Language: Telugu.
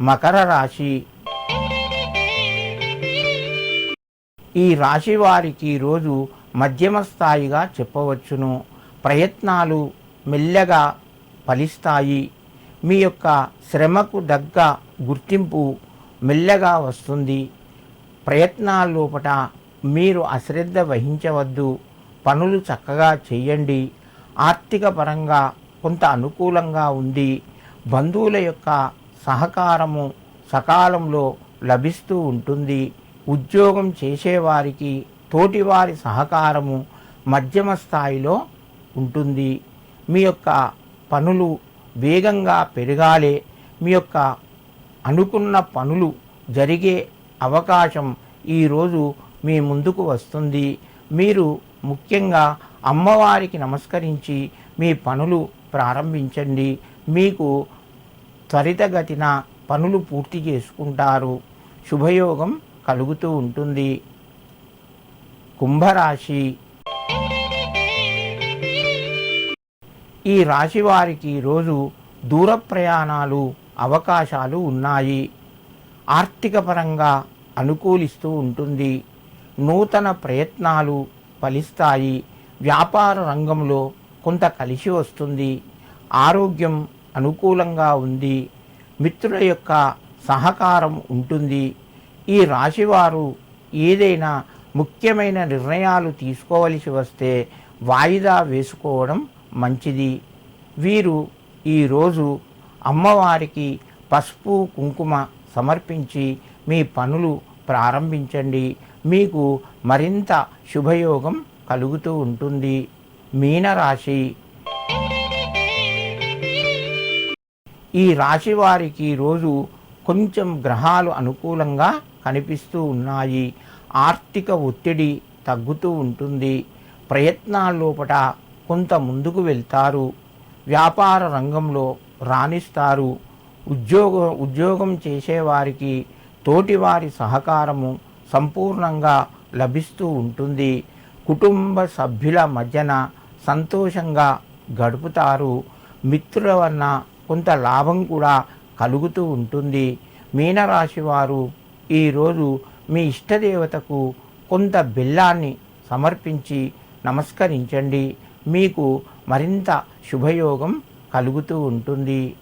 మకర రాశి. ఈ రాశి వారికి రోజు మధ్యమ స్థాయిగా చెప్పవచ్చును. ప్రయత్నాలు మెల్లగా ఫలిస్తాయి. మీ యొక్క శ్రమకు దగ్గ గుర్తింపు మెల్లగా వస్తుంది. ప్రయత్నాల లోపట మీరు అశ్రద్ధ వహించవద్దు. పనులు చక్కగా చేయండి. ఆర్థిక పరంగా కొంత అనుకూలంగా ఉంది బంధువుల యొక్క సహకారము సకాలంలో లభిస్తూ ఉంటుంది. ఉద్యోగం చేసేవారికి తోటివారి సహకారము మధ్యమ స్థాయిలో ఉంటుంది. మీ యొక్క పనులు వేగంగా పెరగాలే మీ యొక్క అనుకున్న పనులు జరిగే అవకాశం ఈరోజు మీ ముందుకు వస్తుంది. మీరు ముఖ్యంగా అమ్మవారికి నమస్కరించి మీ పనులు ప్రారంభించండి. మీకు త్వరితగతిన పనులు పూర్తి చేసుకుంటారు. శుభయోగం కలుగుతూ ఉంటుంది. కుంభరాశి. ఈ రాశి వారికి రోజు దూర ప్రయాణాలు అవకాశాలు ఉన్నాయి. ఆర్థికపరంగా అనుకూలిస్తూ ఉంటుంది. నూతన ప్రయత్నాలు ఫలిస్తాయి. వ్యాపార రంగంలో కొంత కలిసి వస్తుంది. ఆరోగ్యం అనుకూలంగా ఉంది మిత్రుల యొక్క సహకారం ఉంటుంది. ఈ రాశివారు ఏదైనా ముఖ్యమైన నిర్ణయాలు తీసుకోవలసి వస్తే వాయిదా వేసుకోవడం మంచిది. వీరు ఈరోజు అమ్మవారికి పసుపు కుంకుమ సమర్పించి మీ పనులు ప్రారంభించండి. మీకు మరింత శుభయోగం కలుగుతూ ఉంటుంది. మీనరాశి ఈ రాశి వారికి రోజు కొంచెం గ్రహాలు అనుకూలంగా కనిపిస్తూ ఉన్నాయి. ఆర్థిక ఒత్తిడి తగ్గుతూ ఉంటుంది. ప్రయత్నాల లోపట కొంత ముందుకు వెళ్తారు. వ్యాపార రంగంలో రాణిస్తారు. ఉద్యోగ ఉద్యోగం చేసేవారికి తోటివారి సహకారము సంపూర్ణంగా లభిస్తూ ఉంటుంది. కుటుంబ సభ్యుల మధ్యన సంతోషంగా గడుపుతారు. మిత్రుల వలన కొంత లాభం కూడా కలుగుతూ ఉంటుంది. మీనరాశి వారు ఈరోజు మీ ఇష్టదేవతకు కొంత బెల్లాన్ని సమర్పించి నమస్కరించండి. మీకు మరింత శుభయోగం కలుగుతూ ఉంటుంది.